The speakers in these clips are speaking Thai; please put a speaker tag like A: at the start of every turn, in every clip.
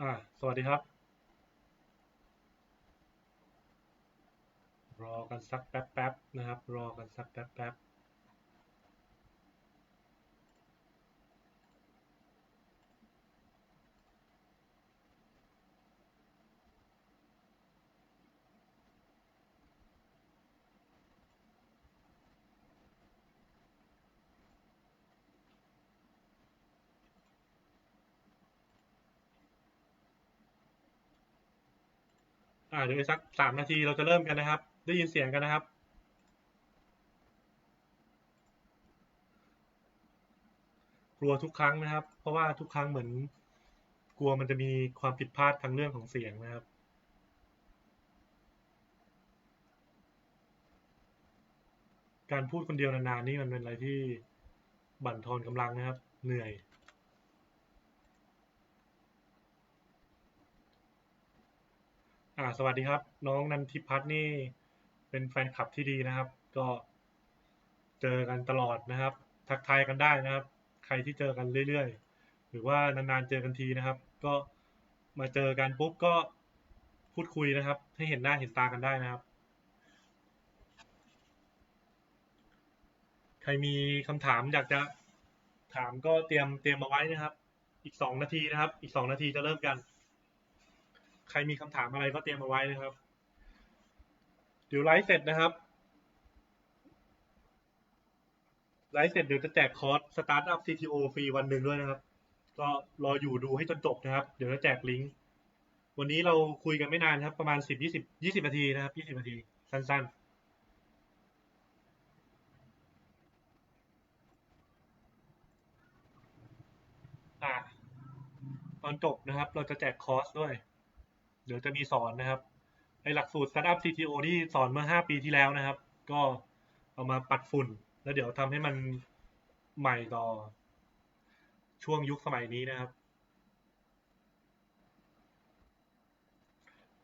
A: อ่า สวัสดีครับ รอกันสักแป๊บๆนะครับ รอกันสักแป๊บๆ อ่าเดี๋ยวอีกสักสามนาทีเราจะเริ่มกันนะครับ ได้ยินเสียงกันนะครับ กลัวทุกครั้งนะครับ เพราะว่าทุกครั้งเหมือน กลัวมันจะมีความผิดพลาดทางเรื่องของเสียงนะครับการพูดคนเดียวนานๆนี่มันเป็นอะไรที่บั่นทอนกำลังนะครับ เหนื่อย อ่า สวัสดีครับ น้องนันทิพัฒน์นี่ เป็นแฟนคลับที่ดีนะครับ ก็เจอกันตลอดนะครับ ทักทายกันได้นะครับ ใครที่เจอกันเรื่อยๆ หรือว่านานๆเจอกันทีนะครับ ก็มาเจอกันปุ๊บก็พูดคุยนะครับ ให้เห็นหน้าเห็นตากันได้นะครับ ใครมีคำถามอยากจะถามก็เตรียมเตรียมมาไว้นะครับ อีกสองนาทีนะครับ อีกสองนาทีจะเริ่มกัน ใครมีคำถามอะไรก็เตรียมมาไว้นะครับ เดี๋ยวไลฟ์เสร็จนะครับ ไลฟ์เสร็จเดี๋ยวจะแจกคอร์ส Startup CTO ฟรีวันหนึ่งด้วยนะครับ ก็รออยู่ดูให้จนจบนะครับ เดี๋ยวจะแจกลิงก์ วันนี้เราคุยกันไม่นานครับ ประมาณสิบยี่สิบยี่สิบนาทีนะครับยี่สิบนาทีสั้นๆตอนจบนะครับ เราจะแจกคอร์สด้วย เดี๋ยวจะมีสอนนะครับไอหลักสูตร Startup CTO ที่สอนเมื่อ 5 ปีที่แล้วนะครับ ก็เอามาปัดฝุ่น แล้วเดี๋ยวทำให้มันใหม่ต่อ ช่วงยุคสมัยนี้นะครับ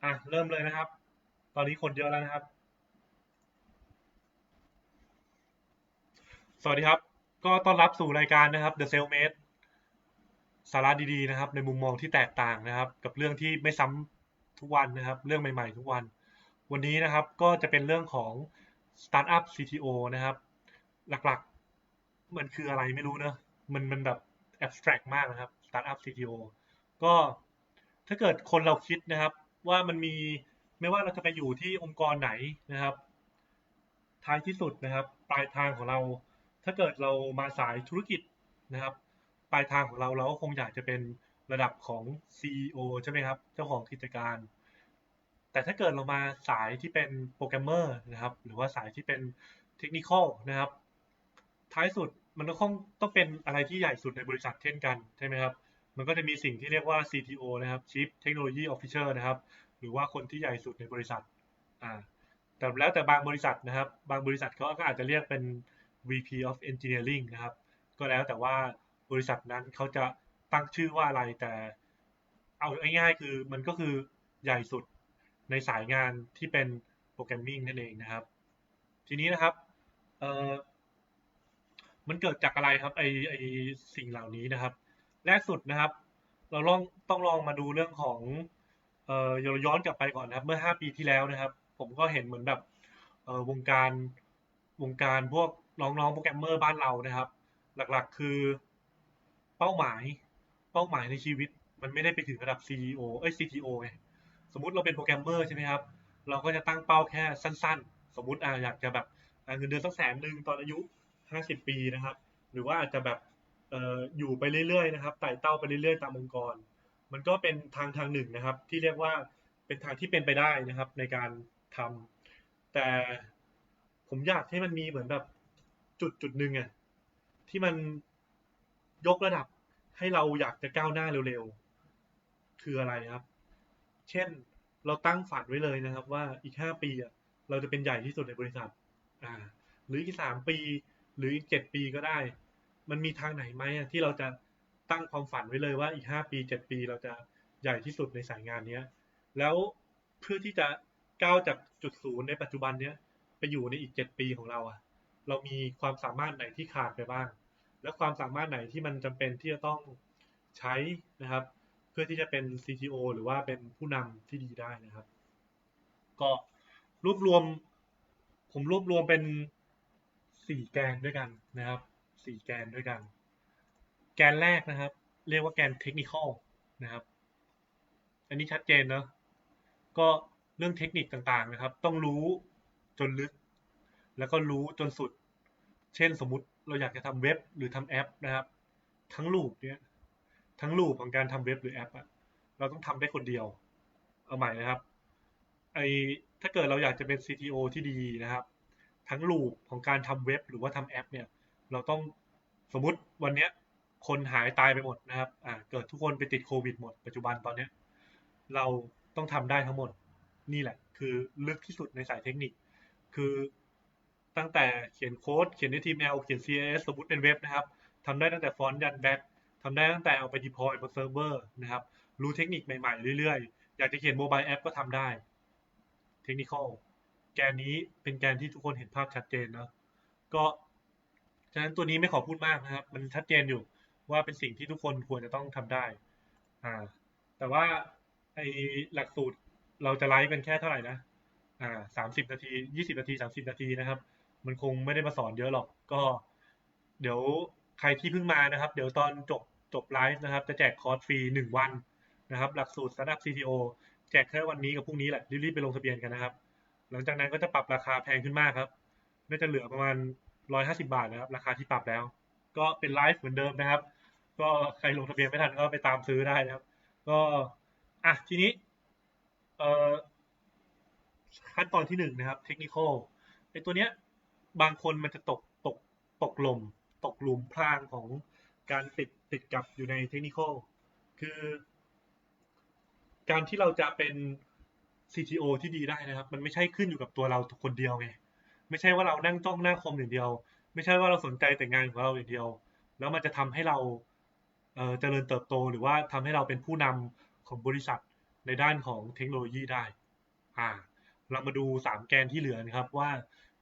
A: อะเริ่มเลยนะครับ ตอนนี้คนเยอะแล้วนะครับ สวัสดีครับ ก็ต้อนรับสู่รายการนะครับ The Salesmate สาระดีๆนะครับ ในมุมมองที่แตกต่างนะครับ กับเรื่องที่ไม่ซ้ำ ทุกวันนะครับ เรื่องใหม่ ๆ ทุกวัน วันนี้นะครับก็จะเป็นเรื่องของ Startup CTO นะครับ หลักๆ มันคืออะไรไม่รู้เนอะมันมันแบบ abstract มากนะครับ Startup CTO ก็ถ้าเกิดคนเราคิดนะครับ ว่ามันมีไม่ว่าเราจะไปอยู่ที่องค์กรไหนนะครับ ท้ายที่สุดนะครับ ปลายทางของเรา ถ้าเกิดเรามาสายธุรกิจนะครับ ปลายทางของเราเราก็คงอยากจะเป็น ระดับของ CEO ใช่ไหมครับ เจ้าของกิจการ แต่ถ้าเกิดเรามาสายที่เป็นโปรแกรมเมอร์นะครับ หรือว่าสายที่เป็นเทคนิคอลนะครับ ท้ายสุดมันก็คงต้องเป็นอะไรที่ใหญ่สุดในบริษัทเช่นกันใช่ไหมครับ มันก็จะมีสิ่งที่เรียกว่า CTO นะครับ Chief Technology Officer นะครับ หรือว่าคนที่ใหญ่สุดในบริษัทอ่าแต่แล้วแต่บางบริษัทนะครับ บางบริษัทเขาก็อาจจะเรียกเป็น VP of Engineering นะครับ ก็แล้วแต่ว่าบริษัทนั้นเขาจะ ตั้งชื่อว่าอะไรแต่เอาง่ายๆคือมันก็คือใหญ่สุดในสายงานที่เป็นโปรแกรมมิ่งนั่นเองนะครับ ทีนี้นะครับเออมันเกิดจากอะไรครับไอไอสิ่งเหล่านี้นะครับแรกสุดนะครับ เราลองต้องลองมาดูเรื่องของเอ่อย้อนกลับไปก่อนนะครับ เมื่อ 5 ปีที่แล้วนะครับ ผมก็เห็นเหมือนแบบเอ่อวงการวงการพวกน้องๆโปรแกรมเมอร์บ้านเรานะครับ หลักๆคือเป้าหมาย เป้าหมายในชีวิต มันไม่ได้ไปถึงระดับ CEO เอ้ย CTO ไงสมมติเราเป็นโปรแกรมเมอร์ใช่ไหมครับ เราก็จะตั้งเป้าแค่สั้น ๆ สมมติอ่าอยากจะแบบอ่าเงินเดือนสักแสนหนึ่งตอนอายุ 50 ปีนะครับ หรือว่าอาจจะแบบเอ่ออยู่ไปเรื่อยๆนะครับไต่เต้าไปเรื่อยๆตามองค์กร มันก็เป็นทางทางหนึ่งนะครับ ที่เรียกว่าเป็นทางที่เป็นไปได้นะครับในการทำแต่ผมอยากให้มันมีเหมือนแบบจุดจุดหนึ่งอะที่มันยกระดับ ให้เราอยากจะก้าวหน้าเร็วๆ คืออะไรครับ เช่นเราตั้งฝันไว้เลยนะครับ ว่าอีกห้าปีเราจะเป็นใหญ่ที่สุดในบริษัท อ่า หรืออีกสามปี หรืออีกเจ็ดปีก็ได้ มันมีทางไหนไหมที่เราจะตั้งความฝันไว้เลยว่าอีกห้าปีเจ็ดปีเราจะใหญ่ที่สุดในสายงานเนี้ย แล้วเพื่อที่จะก้าวจากจุดศูนย์ในปัจจุบันเนี้ยไปอยู่ในอีกเจ็ดปีของเราอะเรามีความสามารถไหนที่ขาดไปบ้าง และความสามารถไหนที่มันจำเป็นที่จะต้องใช้นะครับ เพื่อที่จะเป็น CTO หรือว่าเป็นผู้นำที่ดีได้นะครับ ก็รวบรวม ผมรวบรวมเป็นสี่แกนด้วยกันนะครับสี่แกนด้วยกัน แกนแรกนะครับ เรียกว่าแกนเทคนิคอลนะครับ อันนี้ชัดเจนเนอะก็เรื่องเทคนิคต่างๆนะครับ ต้องรู้จนลึก แล้วก็รู้จนสุด เช่นสมมติ เราอยากจะทำเว็บหรือทำแอปนะครับ ทั้งลูปเนี้ยทั้งลูปของการทำเว็บหรือแอปอะเราต้องทำได้คนเดียว เอาใหม่นะครับไอถ้าเกิดเราอยากจะเป็น CTO ที่ดีนะครับ ทั้งลูปของการทำเว็บหรือว่าทำแอปเนี่ยเราต้องสมมุติวันเนี้ยคนหายตายไปหมดนะครับอ่าเกิดทุกคนไปติดโควิดหมดปัจจุบันตอนเนี้ยเราต้องทำได้ทั้งหมดนี่แหละ คือลึกที่สุดในสายเทคนิค คือ ตั้งแต่เขียนโค้ด เขียนใน HTML เขียน CSS สมมติเป็นเว็บนะครับทำได้ตั้งแต่ฟอนต์ยันแบ็คทำได้ตั้งแต่เอาไป deploy บนเซิร์ฟเวอร์นะครับ รู้เทคนิคใหม่ๆ เรื่อยๆ อยากจะเขียนโมบายแอปก็ทำได้ เทคนิคอลแกนนี้เป็นแกนที่ทุกคนเห็นภาพชัดเจนนะก็ฉะนั้นตัวนี้ไม่ขอพูดมากนะครับ มันชัดเจนอยู่ว่าเป็นสิ่งที่ทุกคนควรจะต้องทำได้อ่าแต่ว่าไอหลักสูตรเราจะไลฟ์กันแค่เท่าไหร่นะอ่าสามสิบนาทียี่สิบนาทีสามสิบนาทีนะครับ มันคงไม่ได้มาสอนเยอะหรอก ก็ เดี๋ยวใครที่เพิ่งมานะครับ เดี๋ยวตอนจบจบไลฟ์นะครับ จะแจกคอร์สฟรีหนึ่งวันนะครับ หลักสูตร Startup CTO แจกแค่วันนี้กับพรุ่งนี้แหละรีบๆไปลงทะเบียนกันนะครับ หลังจากนั้นก็จะปรับราคาแพงขึ้นมากครับน่าจะเหลือประมาณร้อยห้าสิบาทนะครับ ราคาที่ปรับแล้ว ก็เป็นไลฟ์เหมือนเดิมนะครับ ก็ใครลงทะเบียนไม่ทันก็ไปตามซื้อได้นะครับ ก็อะทีนี้เอ่อขั้นตอนที่หนึ่งนะครับเทคนิคอลไอตัวเนี้ย บางคนมันจะตกตกตกหล่มตกหลุมพรางของการติดติดกับอยู่ในเทคนิคอลคือ การที่เราจะเป็น CTO ที่ดีได้นะครับ มันไม่ใช่ขึ้นอยู่กับตัวเราคนเดียวไงไม่ใช่ว่าเรานั่งจ้องหน้าคอมอย่างเดียว ไม่ใช่ว่าเราสนใจแต่งานของเราอย่างเดียว แล้วมันจะทำให้เราเเจริญเติบโต หรือว่าทำให้เราเป็นผู้นำของบริษัทในด้านของเทคโนโลยีได้อ่าเรามาดูสามแกนที่เหลือนะครับว่า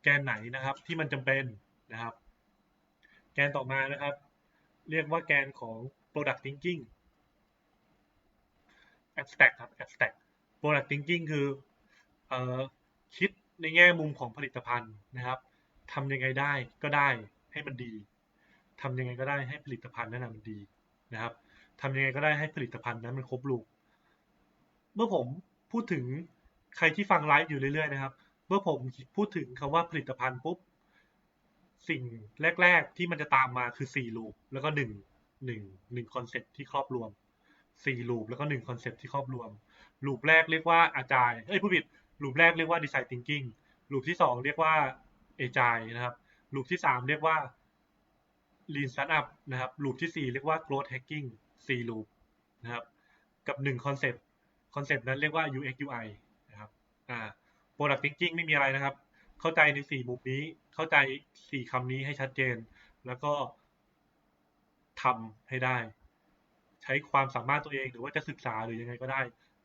A: แกนไหนนะครับที่มันจำเป็นนะครับ แกนต่อมานะครับ เรียกว่าแกนของ product thinking abstract ครับ abstract product thinking คืออคิดในแง่มุมของผลิตภัณฑ์นะครับทำยังไงได้ก็ได้ให้มันดีทำยังไงก็ได้ให้ผลิตภัณฑ์นั้นมันดีนะครับทำยังไงก็ได้ให้ผลิตภัณฑ์นั้นมันครบลูก เมื่อผมพูดถึงใครที่ฟังไลฟ์อยู่เรื่อยๆนะครับ มื่อผมพูดถึงคำว่าผลิตภัณฑ์ปุ๊บ สิ่งแรก ๆ ที่มันจะตามมาคือสี่ลูปแล้วก็หนึ่งหนึ่งหนึ่งคอนเซ็ปที่ครอบรวมสี่ลูปแล้วก็หนึ่งคอนเซ็ปที่ครอบรวมลูปแรกเรียกว่าอาจายเอ้ยผู้ผิดลูปแรกเรียกว่าดีไซน์ทิงกิ้งลูปที่สองเรียกว่าเอจายนะครับลูปที่สามเรียกว่า Lean Startup นะครับลูปที่สี่เรียกว่า Growth Hacking สี่ลูปนะครับ กับหนึ่งคอนเซ็ปต์คอนเซ็ปนั้นเรียกว่า UX UI นะครับ อ่า Product Thinking ไม่มีอะไรนะครับ เข้าใจในสี่มุมนี้ เข้าใจสี่คำนี้ให้ชัดเจน แล้วก็ทำให้ได้ ใช้ความสามารถตัวเองหรือว่าจะศึกษาหรือยังไงก็ได้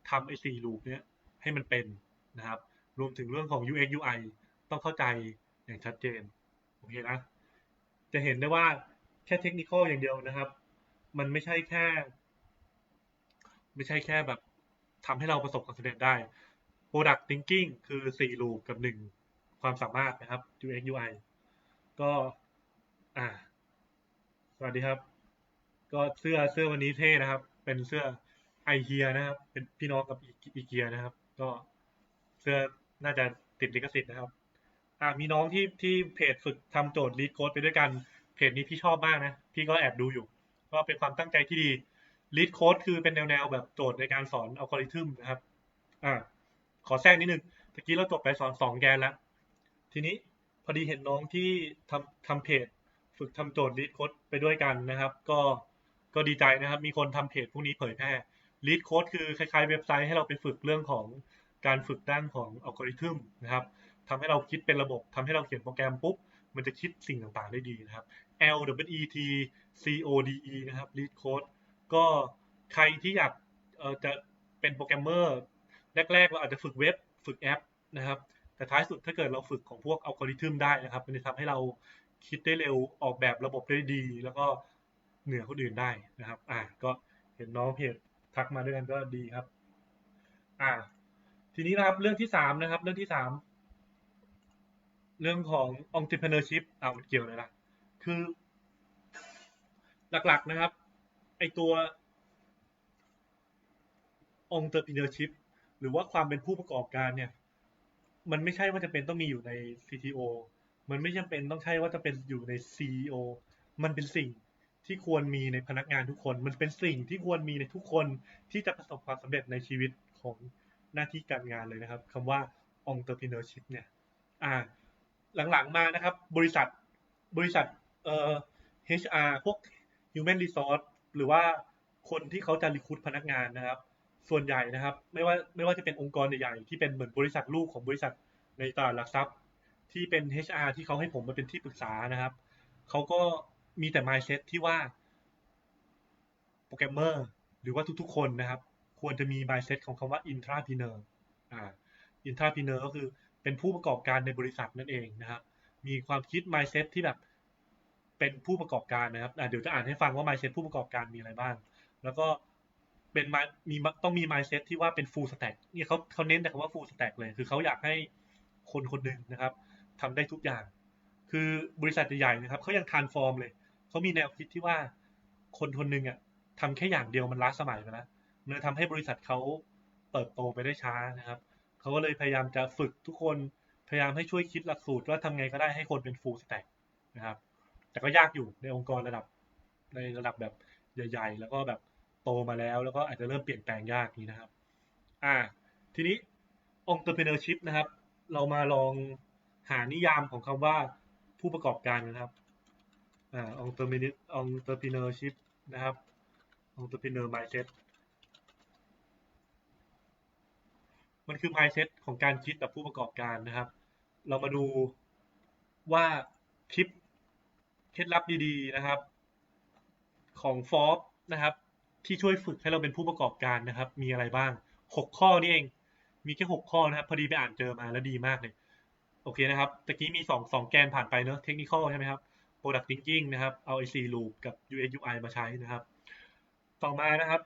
A: ทำไอ้สี่ลูปเนี้ยให้มันเป็นนะครับ รวมถึงเรื่องของ UX UI ต้องเข้าใจอย่างชัดเจนโอเคนะ จะเห็นได้ว่าแค่เทคนิคอลอย่างเดียวนะครับ มันไม่ใช่แค่ ไม่ใช่แค่แบบทำให้เราประสบความสำเร็จได้ Product Thinking คือสี่ลูปกับหนึ่งความสามารถนะครับ UX UI ก็อ่าสวัสดีครับ ก็เสื้อเสื้อวันนี้เท่นะครับ เป็นเสื้อไอเฮียนะครับ เป็นพี่น้องกับอีเกียนะครับ ก็เสื้อน่าจะติดลิขสิทธิ์นะครับ อ่ามีน้องที่ที่เพจฝึกทำโจทย์ lead code ไปด้วยกันเพจนี้พี่ชอบมากนะ พี่ก็แอบดูอยู่ ก็เป็นความตั้งใจที่ดี lead code คือเป็นแนวๆแบบโจทย์ในการสอนอัลกอริทึมนะครับ อ่า ขอแทรกนิดนึงตะกี้เราจบไปสอนสองแกนแล้ว ทีนี้พอดีเห็นน้องที่ทำทำเพจ ฝึกทำโจทย์ lead code ไปด้วยกันนะครับ ก็ก็ดีใจนะครับ มีคนทำเพจพวกนี้เผยแพร่ lead code คือคล้ายๆ เว็บไซต์ให้เราไปฝึกเรื่องของการฝึกด้านของอัลกอริทึมนะครับทำให้เราคิดเป็นระบบทำให้เราเขียนโปรแกรมปุ๊บ มันจะคิดสิ่งต่างๆได้ดีนะครับ L W E T C O D E นะครับ lead code ก็ใครที่อยากจะเป็นโปรแกรมเมอร์ แรก ๆ เราอาจจะฝึกเว็บฝึกแอปนะครับ แต่ท้ายสุดถ้าเกิดเราฝึกของพวกอัลกอริทึมได้นะครับ มันจะทำให้เราคิดได้เร็วออกแบบระบบได้ดี แล้วก็เหนือคนอื่นได้นะครับ อ่าก็เห็นน้องเพจทักมาด้วยกันก็ดีครับ อ่า ทีนี้นะครับเรื่องที่สามนะครับ เรื่องที่สามเรื่องของ entrepreneurship อ่ามันเกี่ยวเลยละคือหลักๆนะครับ ไอตัว entrepreneurship หรือว่าความเป็นผู้ประกอบการเนี่ย มันไม่ใช่ว่าจะเป็นต้องมีอยู่ใน CTO มันไม่จำเป็นต้องใช่ว่าจะเป็นอยู่ใน CEO มันเป็นสิ่งที่ควรมีในพนักงานทุกคน มันเป็นสิ่งที่ควรมีในทุกคนที่จะประสบความสำเร็จในชีวิตของหน้าที่การงานเลยนะครับคำว่า entrepreneurship เนี่ย อ่า หลังๆมานะครับ บริษัทบริษัทเอ่อ HR พวก human resource หรือว่าคนที่เขาจะรีคูดพนักงานนะครับ ส่วนใหญ่นะครับ ไม่ว่าไม่ว่าจะเป็นองค์กรใหญ่ๆที่เป็นเหมือนบริษัทลูกของบริษัทในตลาดหลักทรัพย์ ที่เป็น HR ที่เขาให้ผมมาเป็นที่ปรึกษานะครับเขาก็มีแต่ mindset ที่ว่าโปรแกรมเมอร์หรือว่าทุกๆ คนนะครับ ควรจะมี mindset ของคำว่า intrapreneur อ่า intrapreneur ก็คือเป็นผู้ประกอบการในบริษัทนั่นเองนะครับ มีความคิด mindset ที่แบบเป็นผู้ประกอบการนะครับเดี๋ยวจะอ่านให้ฟังว่า mindset ผู้ประกอบการมีอะไรบ้าง แล้วก็ เป็นมีต้องมี mindset ที่ว่าเป็น full stack เนี่ยเขาเขาเน้นแต่คำว่า full stack เลย คือเขาอยากให้คนคนหนึ่งนะครับทำได้ทุกอย่าง คือบริษัทใหญ่ๆนะครับเขายัง transform เลยเขามีแนวคิดที่ว่าคนคนหนึ่งอะทำแค่อย่างเดียวมันล้าสมัยไปแล้วมันทำให้บริษัทเขาเติบโตไปได้ช้านะครับเขาก็เลยพยายามจะฝึกทุกคนพยายามให้ช่วยคิดหลักสูตรว่าทำไงก็ได้ให้คนเป็น full stack นะครับ แต่ก็ยากอยู่ในองค์กรระดับในระดับแบบใหญ่ ๆ แล้วก็แบบ โตมาแล้ว แล้วก็อาจจะเริ่มเปลี่ยนแปลงยากนี้นะครับ อ่า ทีนี้ entrepreneurship นะครับ เรามาลองหานิยามของคำว่าผู้ประกอบการนะครับ อ่า entrepreneurship นะครับ entrepreneur mindset มันคือ mindset ของการคิดแบบผู้ประกอบการนะครับ เรามาดูว่าคลิปเคล็ดลับดีๆนะครับ ของฟอบนะครับ ที่ช่วยฝึกให้เราเป็นผู้ประกอบการนะครับ มีอะไรบ้างหกข้อนี่เอง มีแค่หกข้อนะครับ พอดีไปอ่านเจอมาแล้วดีมากเลย โอเคนะครับตะกี้มีสองสองแกนผ่านไปเนอะเทคนิคใช่ไหมครับ product thinking นะครับเอา IC loop กับ UX UI มาใช้นะครับ ต่อมานะครับ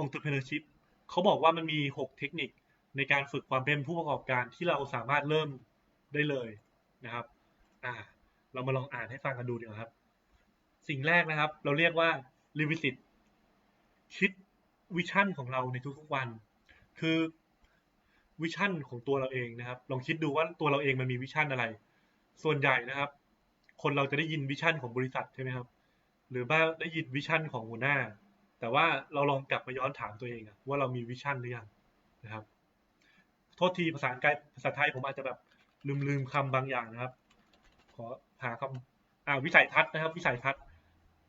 A: entrepreneurship เขาบอกว่ามันมีหกเทคนิคในการฝึกความเป็นผู้ประกอบการที่เราสามารถเริ่มได้เลยนะครับอ่าเรามาลองอ่านให้ฟังกันดูดีกว่าครับ สิ่งแรกนะครับ เราเรียกว่า revisit คิดวิชั่นของเราในทุกๆวัน คือวิชั่นของตัวเราเองนะครับ ลองคิดดูว่าตัวเราเองมันมีวิชั่นอะไร ส่วนใหญ่นะครับ คนเราจะได้ยินวิชั่นของบริษัทใช่ไหมครับ หรือว่าได้ยินวิชั่นของหัวหน้า แต่ว่าเราลองกลับมาย้อนถามตัวเองว่าเรามีวิชั่นหรือยังนะครับ โทษทีภาษาอังกฤษภาษาไทยผมอาจจะแบบลืมลืมคำบางอย่างนะครับ ขอหาคำอ่าวิสัยทัศน์นะครับ วิสัยทัศน์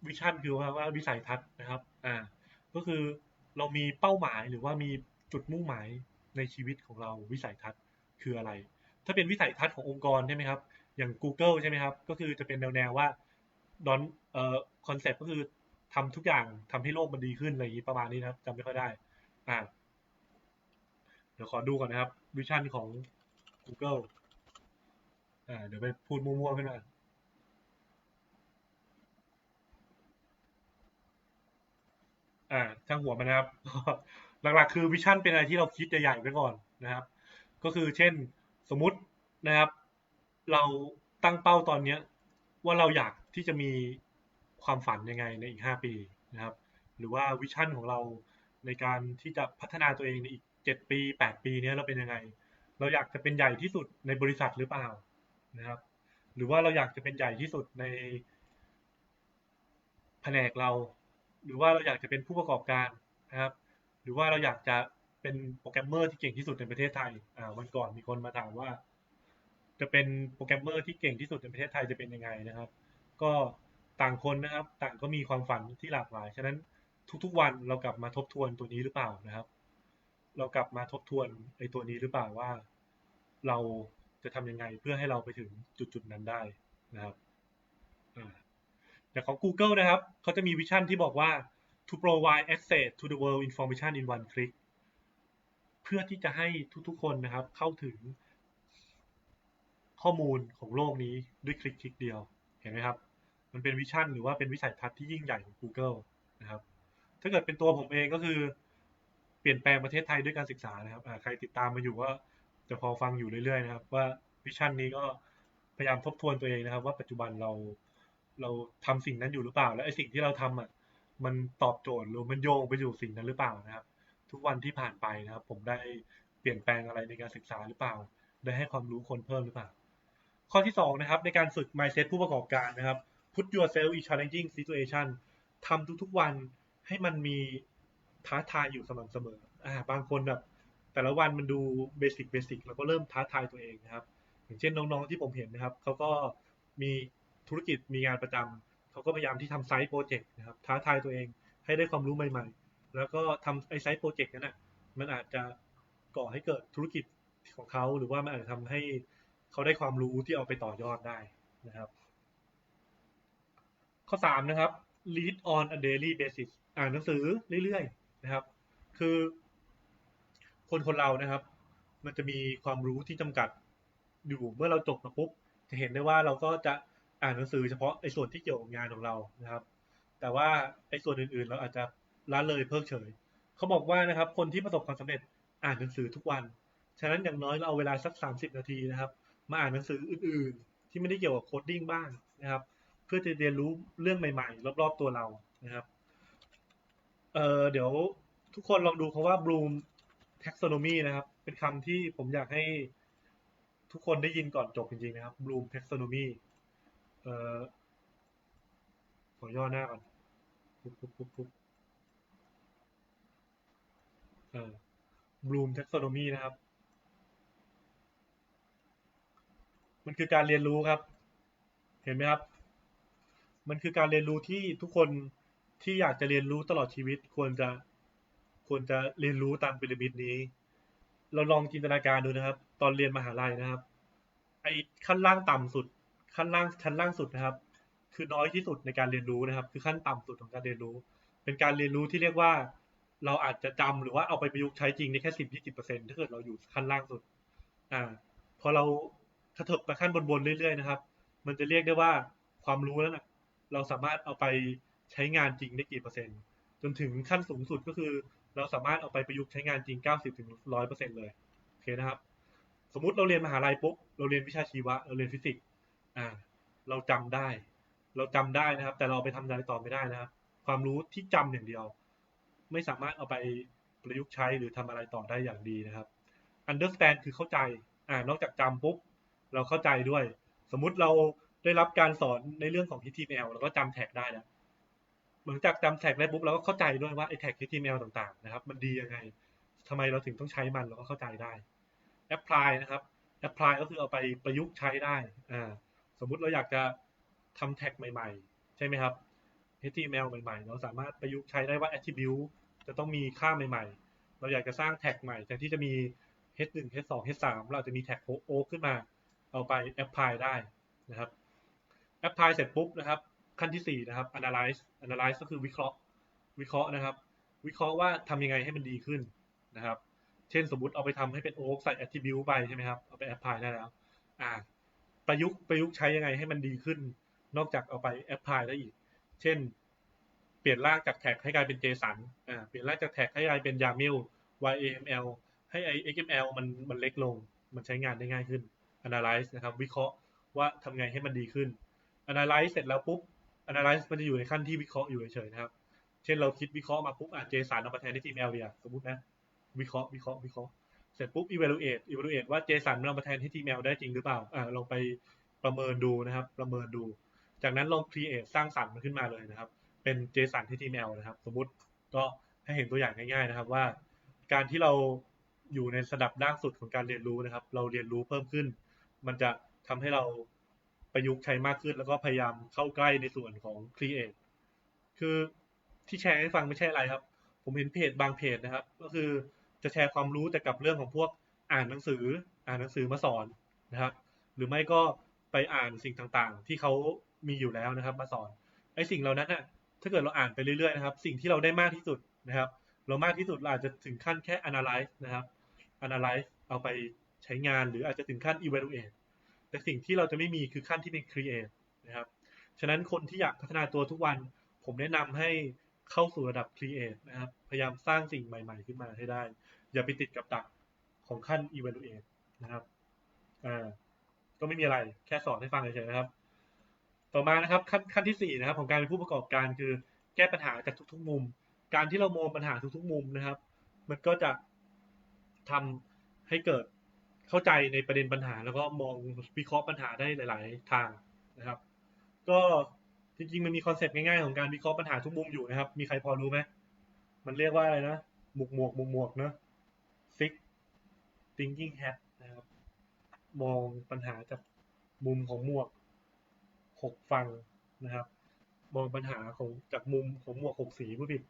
A: วิชั่นคือว่าว่าวิสัยทัศน์นะครับอ่าก็คือเรามีเป้าหมายหรือว่ามีจุดมุ่งหมายในชีวิตของเราวิสัยทัศน์คืออะไร ถ้าเป็นวิสัยทัศน์ขององค์กรใช่ไหมครับ อย่าง Google ใช่ไหมครับ ก็คือจะเป็นแนวแนวว่าดอนเอ่อคอนเซ็ปต์ก็คือทำทุกอย่างทำให้โลกมันดีขึ้นอะไรอย่างนี้ประมาณนี้นะครับจำไม่ค่อยได้อ่าเดี๋ยวขอดูก่อนนะครับวิชั่นของ Google อ่าเดี๋ยวไปพูดมั่วๆขึ้นมา อ่าช่างหัวมันนะครับ หลักๆ คือวิชั่นเป็นอะไรที่เราคิดใหญ่ๆไว้ก่อนนะครับ ก็คือเช่นสมมุตินะครับ เราตั้งเป้าตอนเนี้ย ว่าเราอยากที่จะมีความฝันยังไงในอีกห้าปีนะครับ หรือว่าวิชั่นของเราในการที่จะพัฒนาตัวเองในอีกเจ็ดปีแปดปีนี้เราเป็นยังไง เราอยากจะเป็นใหญ่ที่สุดในบริษัทหรือเปล่านะครับ หรือว่าเราอยากจะเป็นใหญ่ที่สุดในแผนกเรา หรือว่าเราอยากจะเป็นผู้ประกอบการนะครับ หรือว่าเราอยากจะเป็นโปรแกรมเมอร์ที่เก่งที่สุดในประเทศไทยอ่าวันก่อนมีคนมาถามว่า จะเป็นโปรแกรมเมอร์ที่เก่งที่สุดในประเทศไทยจะเป็นยังไงนะครับ ก็ต่างคนนะครับ ต่างก็มีความฝันที่หลากหลาย ฉะนั้นทุกๆวันเรากลับมาทบทวนตัวนี้หรือเปล่านะครับ เรากลับมาทบทวนไอ้ตัวนี้หรือเปล่าว่า เราจะทำยังไงเพื่อให้เราไปถึงจุดๆนั้นได้นะครับ แต่ของ Google นะครับเขาจะมีวิชั่นที่บอกว่า to provide access to the world information in one click เพื่อที่จะให้ทุกๆคนนะครับเข้าถึงข้อมูลของโลกนี้ด้วยคลิกคลิกเดียว เห็นไหมครับ มันเป็นวิชั่นหรือว่าเป็นวิสัยทัศน์ที่ยิ่งใหญ่ของ Google นะครับ ถ้าเกิดเป็นตัวผมเองก็คือเปลี่ยนแปลงประเทศไทยด้วยการศึกษานะครับใครติดตามมาอยู่ก็จะพอฟังอยู่เรื่อยๆนะครับ ว่าวิชั่นนี้ก็พยายามทบทวนตัวเองนะครับ ว่าปัจจุบันเรา เราทำสิ่งนั้นอยู่หรือเปล่า และไอ้สิ่งที่เราทำอะมันตอบโจทย์หรือมันโยงไปอยู่สิ่งนั้นหรือเปล่านะครับ ทุกวันที่ผ่านไปนะครับ ผมได้เปลี่ยนแปลงอะไรในการศึกษาหรือเปล่า ได้ให้ความรู้คนเพิ่มหรือเปล่า ข้อที่สองนะครับในการฝึก mindset ผู้ประกอบการนะครับ put yourself in challenging situation ทำทุกๆวันให้มันมีท้าทายอยู่สม่ำเสมออ่าบางคนแบบแต่ละวันมันดูเบสิกเบสิกแล้วก็เริ่มท้าทายตัวเองนะครับ อย่างเช่นน้องๆที่ผมเห็นนะครับเขาก็มี ธุรกิจมีงานประจำเขาก็พยายามที่ทำไซต์โปรเจกต์นะครับท้าทายตัวเองให้ได้ความรู้ใหม่ ๆ แล้วก็ทำไอไซต์โปรเจกต์นั้นนะมันอาจจะก่อให้เกิดธุรกิจของเขาหรือว่ามันอาจจะทำให้เขาได้ความรู้ที่เอาไปต่อยอดได้นะครับ ข้อสามนะครับ read on a daily basis อ่านหนังสือเรื่อยๆนะครับ คือคนคนเรานะครับ มันจะมีความรู้ที่จำกัดอยู่เมื่อเราจบมาปุ๊บจะเห็นได้ว่าเราก็จะ อ่านหนังสือเฉพาะไอ้ส่วนที่เกี่ยวกับงานของเรานะครับ แต่ว่าไอ้ส่วนอื่นๆ เราอาจจะละเลยเพิกเฉยเขาบอกว่านะครับ คนที่ประสบความสำเร็จอ่านหนังสือทุกวัน ฉะนั้นอย่างน้อยเราเอาเวลาสัก 30 นาทีนะครับ มาอ่านหนังสืออื่นๆ ที่ไม่ได้เกี่ยวกับโคดดิ้งบ้างนะครับ เพื่อจะเรียนรู้เรื่องใหม่ๆ รอบๆตัวเรานะครับเอ่อเดี๋ยวทุกคนลองดูคาว่า Bloom Taxonomy นะครับ เป็นคำที่ผมอยากให้ทุกคนได้ยินก่อนจบจริงๆนะครับ Bloom Taxonomy เอ่อขอย่อหน้าก่อนปุ๊บปุ๊บปุ๊บปุ๊บเอ่อ Bloom Taxonomy นะครับ มันคือการเรียนรู้ครับ เห็นไหมครับ มันคือการเรียนรู้ที่ทุกคนที่อยากจะเรียนรู้ตลอดชีวิตควรจะควรจะเรียนรู้ตามพีระมิดนี้ เราลองจินตนาการดูนะครับ ตอนเรียนมหาลัยนะครับ ไอ้ขั้นล่างต่ำสุด ขั้นล่างชั้นล่างสุดนะครับ คือน้อยที่สุดในการเรียนรู้นะครับ คือขั้นต่ำสุดของการเรียนรู้ เป็นการเรียนรู้ที่เรียกว่า เราอาจจะจำหรือว่าเอาไปประยุกต์ใช้จริงได้แค่สิบยี่สิบเปอร์เซ็นถ้าเกิดเราอยู่ขั้นล่างสุด อ่า พอเรากระเถิบไปขั้นบนๆเรื่อยๆนะครับ มันจะเรียกได้ว่าความรู้นั้นนะเราสามารถเอาไปใช้งานจริงได้กี่เปอร์เซ็นต์ จนถึงขั้นสูงสุดก็คือ เราสามารถเอาไปประยุกต์ใช้งานจริง 90ถึง100เปอร์เซ็นต์เลย โอเคนะครับ สมมุติเราเรียนมหาลัยปุ๊บ เราเรียนวิชาชีวะ เราเรียนฟิสิกส์ อ่า เราจำได้ เราจำได้นะครับ แต่เราไปทำอะไรต่อไม่ได้นะครับ ความรู้ที่จำอย่างเดียว ไม่สามารถเอาไปประยุกต์ใช้หรือทำอะไรต่อได้อย่างดีนะครับ understand คือเข้าใจ อ่า นอกจากจำปุ๊บ เราเข้าใจด้วย สมมุติเราได้รับการสอนในเรื่องของ HTML เราก็จำแท็กได้แล้วเหมือนจากจำแท็กได้ปุ๊บเราก็เข้าใจด้วยว่าไอ้แท็ก HTML ต่างๆ นะครับ มันดียังไงทำไมเราถึงต้องใช้มันเราก็เข้าใจได้ apply นะครับ apply ก็คือเอาไปประยุกต์ใช้ได้ อ่า สมมุติเราอยากจะทำแท็กใหม่ๆ ใช่ไหมครับ HTML ใหม่ๆ เราสามารถประยุกต์ใช้ได้ว่า attribute จะต้องมีค่าใหม่ๆ เราอยากจะสร้างแท็กใหม่แทนที่จะมี h1 h2 h3 เราจะมีแท็กโอขึ้นมา เอาไป apply ได้นะครับ apply เสร็จปุ๊บนะครับ ขั้นที่ 4 นะครับ analyze analyze ก็คือวิเคราะห์ วิเคราะห์นะครับ วิเคราะห์ว่าทำยังไงให้มันดีขึ้นนะครับ เช่นสมมุติเอาไปทำให้เป็นโอ๊กใส่ attribute ไปใช่ไหมครับ เอาไป apply ได้แล้ว อ่า ประยุกต์ประยุกต์ใช้ยังไงให้มันดีขึ้น นอกจากเอาไป apply ได้อีก เช่น เปลี่ยนรากจากแท็กให้กลายเป็น JSON อ่าเปลี่ยนรากจากแท็กให้กลายเป็น YAML YAML ให้ไอ XML มันมันเล็กลง มันใช้งานได้ง่ายขึ้น analyze นะครับ วิเคราะห์ว่าทำไงให้มันดีขึ้น analyze เสร็จแล้วปุ๊บ analyze มันจะอยู่ในขั้นที่วิเคราะห์อยู่เฉยๆนะครับ เช่นเราคิดวิเคราะห์มาปุ๊บอะ JSON เอามาแทน HTML เดียสมมตินะ วิเคราะห์วิเคราะห์วิเคราะห์ เสร็จปุ๊บ evaluate evaluate ว่า JSON มันเอามาแทน HTML ได้จริงหรือเปล่าอ่าลองไปประเมินดูนะครับ ประเมินดู จากนั้นลอง create สร้างสรรค์มันขึ้นมาเลยนะครับ เป็น JSON HTML นะครับ สมมติก็ให้เห็นตัวอย่างง่ายๆนะครับว่า การที่เราอยู่ในระดับล่างสุดของการเรียนรู้นะครับ เราเรียนรู้เพิ่มขึ้น มันจะทำให้เราประยุกต์ใช้มากขึ้น แล้วก็พยายามเข้าใกล้ในส่วนของ create คือที่แชร์ให้ฟังไม่ใช่อะไรครับ ผมเห็นเพจบางเพจนะครับ ก็คือ จะแชร์ความรู้แต่กับเรื่องของพวกอ่านหนังสือ อ่านหนังสือมาสอนนะครับ หรือไม่ก็ไปอ่านสิ่งต่างๆ ที่เขามีอยู่แล้วนะครับ มาสอนไอ้สิ่งเหล่านั้นน่ะถ้าเกิดเราอ่านไปเรื่อยๆนะครับ สิ่งที่เราได้มากที่สุดนะครับ เรามากที่สุดเราอาจจะถึงขั้นแค่ analyze นะครับ analyze เอาไปใช้งานหรืออาจจะถึงขั้น evaluate แต่สิ่งที่เราจะไม่มีคือขั้นที่เป็น create นะครับ ฉะนั้นคนที่อยากพัฒนาตัวทุกวัน ผมแนะนำให้ เข้าสู่ระดับ create นะครับ พยายามสร้างสิ่งใหม่ๆ ขึ้นมาให้ได้ อย่าไปติดกับดักของขั้น evaluate นะครับ อ่า ก็ไม่มีอะไร แค่สอนให้ฟังเฉยๆนะครับ ต่อมานะครับขั้นขั้นที่สี่นะครับ ของการเป็นผู้ประกอบการคือแก้ปัญหาจากทุกๆมุม การที่เรามองปัญหาทุกๆมุมนะครับ มันก็จะทำให้เกิดเข้าใจในประเด็นปัญหา แล้วก็มองวิเคราะห์ปัญหาได้หลาย ๆ ทางนะครับ ก็ จริงๆมันมีคอนเซปต์ง่ายๆของการวิเคราะห์ปัญหาทุกมุมอยู่นะครับ มีใครพอรู้ไหมมันเรียกว่าอะไรนะหมวกหมวกหมวกหมวกเนอะ six thinking hat นะครับ มองปัญหาจากมุมของหมวกหกฟังนะครับ มองปัญหาของจากมุมของหมวกหกสีผู้ผิด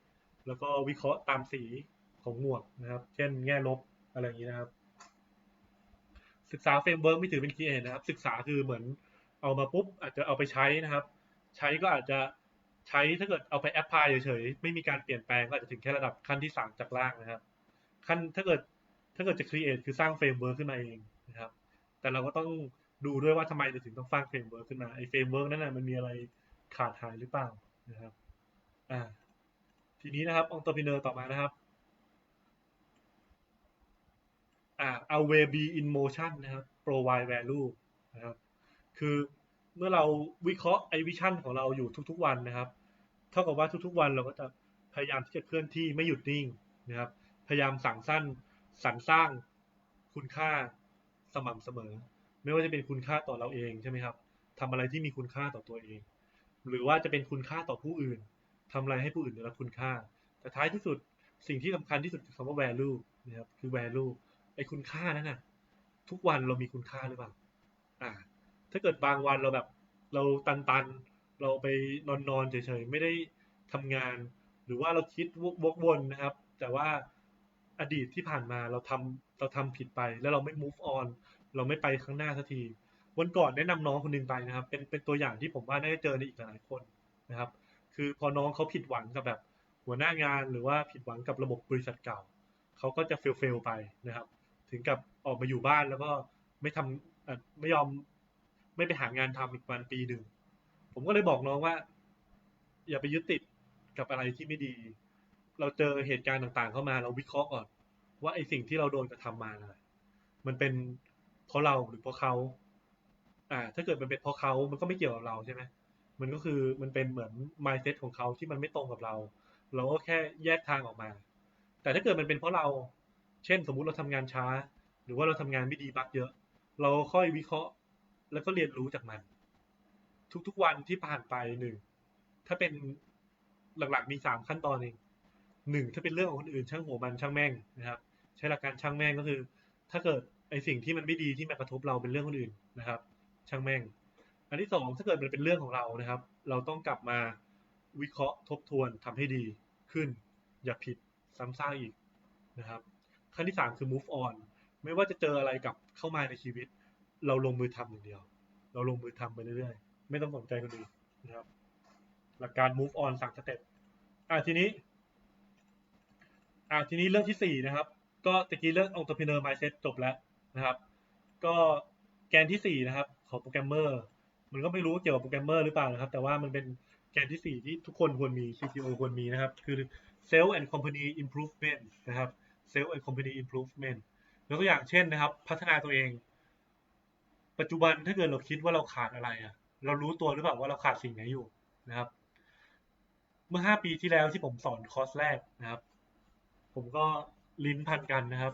A: แล้วก็วิเคราะห์ตามสีของหมวกนะครับ เช่นแง่ลบอะไรอย่างนี้นะครับ ศึกษาเฟรมเวิร์กไม่ถือเป็นคีย์เอนะครับ ศึกษาคือเหมือนเอามาปุ๊บอาจจะเอาไปใช้นะครับ ใช้ก็อาจจะใช้ถ้าเกิดเอาไปแอปพลายเฉยๆ ไม่มีการเปลี่ยนแปลงก็อาจจะถึงแค่ระดับขั้นที่สามจากล่างนะครับ ขั้นถ้าเกิดถ้าเกิดจะ create คือสร้างเฟรมเวิร์กขึ้นมาเองนะครับ แต่เราก็ต้องดูด้วยว่าทำไมเราถึงต้องสร้างเฟรมเวิร์กขึ้นมาไอ้เฟรมเวิร์กนั้นนะมันมีอะไรขาดหายหรือเปล่านะครับอ่าทีนี้นะครับองค์ตัวพิเนอร์ต่อมานะครับอ่าเอา w a be in motion นะครับ provide value นะครับ คือ เมื่อเราวิเคราะห์ไอวิชั่นของเราอยู่ทุกๆวันนะครับ เท่ากับว่าทุกๆวันเราก็จะพยายามที่จะเคลื่อนที่ไม่หยุดนิ่งนะครับ พยายามสั่งสั้นสรรสร้างคุณค่าสม่ำเสมอ ไม่ว่าจะเป็นคุณค่าต่อเราเองใช่ไหมครับทำอะไรที่มีคุณค่าต่อตัวเอง หรือว่าจะเป็นคุณค่าต่อผู้อื่นทำอะไรให้ผู้อื่นได้รับคุณค่า แต่ท้ายที่สุดสิ่งที่สำคัญที่สุดคือคำว่า value นะครับคือ value ไอ้คุณค่านั้นน่ะทุกวันเรามีคุณค่าหรือเปล่าอ่า ถ้าเกิดบางวันเราแบบเราตันๆ เราไปนอนๆเฉยๆ ไม่ได้ทำงาน หรือว่าเราคิดวกวนนะครับ แต่ว่าอดีตที่ผ่านมาเราทำเราทำผิดไป แล้วเราไม่ move on เราไม่ไปข้างหน้าสักที วันก่อนแนะนำน้องคนหนึ่งไปนะครับ เป็นเป็นตัวอย่างที่ผมว่าน่าจะเจอในอีกหลายคนนะครับ คือพอน้องเขาผิดหวังกับแบบหัวหน้างานหรือว่าผิดหวังกับระบบบริษัทเก่า เขาก็จะเฟลเฟลไปนะครับ ถึงกับออกมาอยู่บ้านแล้วก็ไม่ทำไม่ยอม ไม่ไปหางานทำอีกวันปีหนึ่ง ผมก็เลยบอกน้องว่า อย่าไปยึดติดกับอะไรที่ไม่ดี เราเจอเหตุการณ์ต่างๆ เข้ามาเราวิเคราะห์ก่อน ว่าไอสิ่งที่เราโดนกระทำมาอะไรมันเป็นเพราะเราหรือเพราะเขาอ่า ถ้าเกิดมันเป็นเพราะเขา มันก็ไม่เกี่ยวกับเราใช่ไหมมันก็คือมันเป็นเหมือน mindset ของเขาที่มันไม่ตรงกับเรา เราก็แค่แยกทางออกมา แต่ถ้าเกิดมันเป็นเพราะเรา เช่น สมมุติเราทำงานช้า หรือว่าเราทำงานไม่ดีบักเยอะ เราค่อยวิเคราะห์ แล้วก็เรียนรู้จากมัน ทุกๆวันที่ผ่านไปหนึ่งถ้าเป็นหลักๆมีสามขั้นตอนเองหนึ่งถ้าเป็นเรื่องของคนอื่นช่างหัวมันช่างแม่งนะครับ ใช้หลักการช่างแม่งก็คือ ถ้าเกิดไอสิ่งที่มันไม่ดีที่มากระทบเราเป็นเรื่องคนอื่นนะครับ ช่างแม่ง อันที่สองถ้าเกิดมันเป็นเรื่องของเรานะครับ เราต้องกลับมาวิเคราะห์ทบทวนทำให้ดีขึ้น อย่าผิดซ้ำซากอีกนะครับขั้นที่สามคือ move on ไม่ว่าจะเจออะไรกับเข้ามาในชีวิต เราลงมือทำอย่างเดียว เราลงมือทำไปเรื่อยๆ ไม่ต้องสนใจคนอื่นนะครับ หลักการ move on สั่งสเต็ปอ่าทีนี้ อ่าทีนี้เรื่องที่สี่นะครับ ก็ตะกี้เรื่อง entrepreneur mindset จบแล้วนะครับ ก็แกนที่สี่นะครับ ของโปรแกรมเมอร์ มันก็ไม่รู้เกี่ยวกับโปรแกรมเมอร์หรือเปล่านะครับ แต่ว่ามันเป็นแกนที่สี่ที่ทุกคนควรมี CTO ควรมีนะครับ คือ self and company improvement นะครับ self and company improvement ยกตัวอย่างเช่นนะครับ พัฒนาตัวเอง ปัจจุบันถ้าเกิดเราคิดว่าเราขาดอะไรอะเรารู้ตัวหรือเปล่าว่าเราขาดสิ่งไหนอยู่นะครับ เมื่อห้าปีที่แล้วที่ผมสอนคอร์สแรกนะครับ ผมก็ลิ้นพันกันนะครับ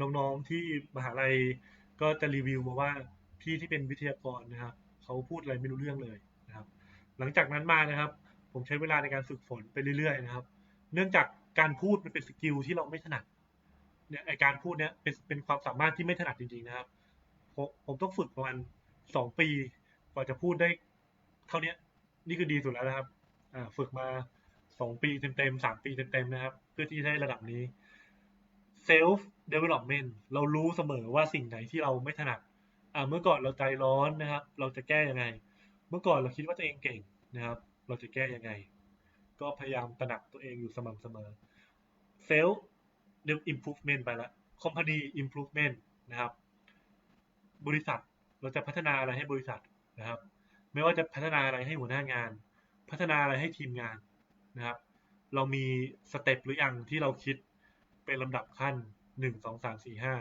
A: น้องๆที่มหาลัยก็จะรีวิวมาว่าพี่ที่เป็นวิทยากรนะครับเขาพูดอะไรไม่รู้เรื่องเลยนะครับ หลังจากนั้นมานะครับ ผมใช้เวลาในการฝึกฝนไปเรื่อยๆนะครับ เนื่องจากการพูดมันเป็นสกิลที่เราไม่ถนัดเนี่ยไอการพูดเนี่ยเป็นเป็นความสามารถที่ไม่ถนัดจริงๆนะครับ ผมต้องฝึกประมาณสองปีกว่าจะพูดได้เท่านี้นี่คือดีสุดแล้วนะครับอ่าฝึกมาสองปีเต็มๆสามปีเต็มๆนะครับ เพื่อที่จะได้ระดับนี้ self development เรารู้เสมอว่าสิ่งไหนที่เราไม่ถนัดอ่าเมื่อก่อนเราใจร้อนนะครับ เราจะแก้ยังไง เมื่อก่อนเราคิดว่าตัวเองเก่งนะครับ เราจะแก้ยังไง ก็พยายามตระหนักตัวเองอยู่สม่ำเสมอ self improvement ไปละ company improvement นะครับ บริษัทเราจะพัฒนาอะไรให้บริษัทนะครับ ไม่ว่าจะพัฒนาอะไรให้หัวหน้างาน พัฒนาอะไรให้ทีมงานนะครับ เรามีสเต็ปหรือยังที่เราคิดเป็นลำดับขั้นหนึ่งสองสามสี่ห้า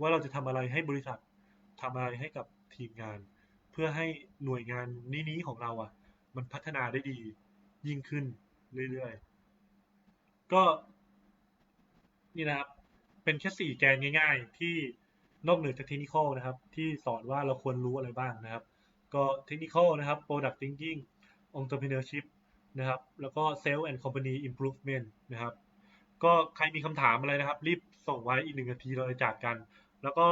A: ว่าเราจะทำอะไรให้บริษัททำอะไรให้กับทีมงาน เพื่อให้หน่วยงานนี้ๆของเราอะ มันพัฒนาได้ดียิ่งขึ้นเรื่อยๆ ก็นี่นะครับ เป็นแค่สี่แกนง่าย ๆ ที่ นอกเหนือจากเทคนิคนะครับ ที่สอนว่าเราควรรู้อะไรบ้างนะครับ ก็เทคนิคนะครับ product thinking entrepreneurship นะครับ แล้วก็ sales and company improvement นะครับ ก็ใครมีคำถามอะไรนะครับ รีบส่งไว้อีกหนึ่งนาทีเราจะจัดกัน แล้วก็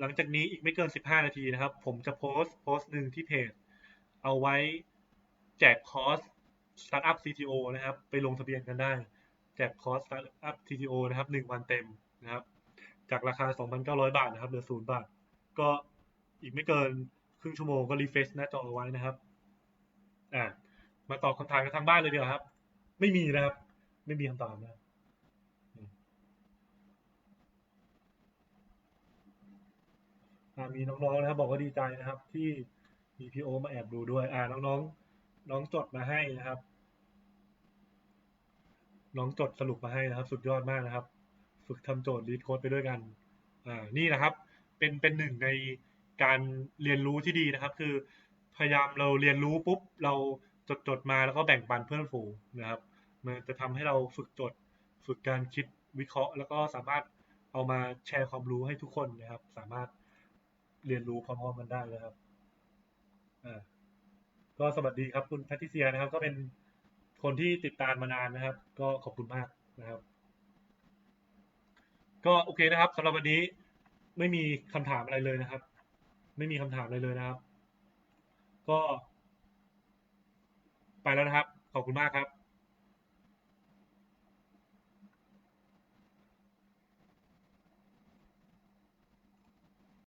A: หลังจากนี้อีกไม่เกิน 15 นาทีนะครับ ผมจะโพสต์โพสต์หนึ่งที่เพจ เอาไว้แจกคอร์ส Startup CTO นะครับ ไปลงทะเบียนกันได้ แจกคอร์ส Startup CTO นะครับ 1 วันเต็มนะครับ จากราคา 2,900 บาทนะครับเหลือ 0 บาท ก็อีกไม่เกินครึ่งชั่วโมงก็รีเฟซหน้าจอเอาไว้นะครับอ่ามาตอบคำถามกันทางบ้านเลยเดีกว่าครับ ไม่มีนะครับ ไม่มีคำตอบนะมีน้องๆนะครับ บอกว่าดีใจนะครับ ที่มีพีโอมาแอบดูด้วย อ่าน้องๆ น้องจดมาให้นะครับ น้องจดสรุปมาให้นะครับ สุดยอดมากนะครับ ฝึกทำโจทย์รีดโค้ดไปด้วยกันอ่านี่นะครับ เป็นเป็นหนึ่งในการเรียนรู้ที่ดีนะครับ คือ พยายามเราเรียนรู้ปุ๊บเราจดจดมาแล้วก็แบ่งปันเพื่อนฝูงนะครับ มันจะทำให้เราฝึกจด ฝึกการคิดวิเคราะห์ แล้วก็สามารถเอามาแชร์ความรู้ให้ทุกคนนะครับ สามารถเรียนรู้พร้อมๆกันได้นะครับอ่าก็สวัสดีครับคุณแพทิเซียนะครับ ก็เป็นคนที่ติดตามมานานนะครับ ก็ขอบคุณมากนะครับ ก็โอเคนะครับสำหรับวันนี้ไม่มีคำถามอะไรเลยนะครับ ไม่มีคำถามอะไรเลยนะครับ ก็ ไปแล้วนะครับ ขอบคุณมากครับ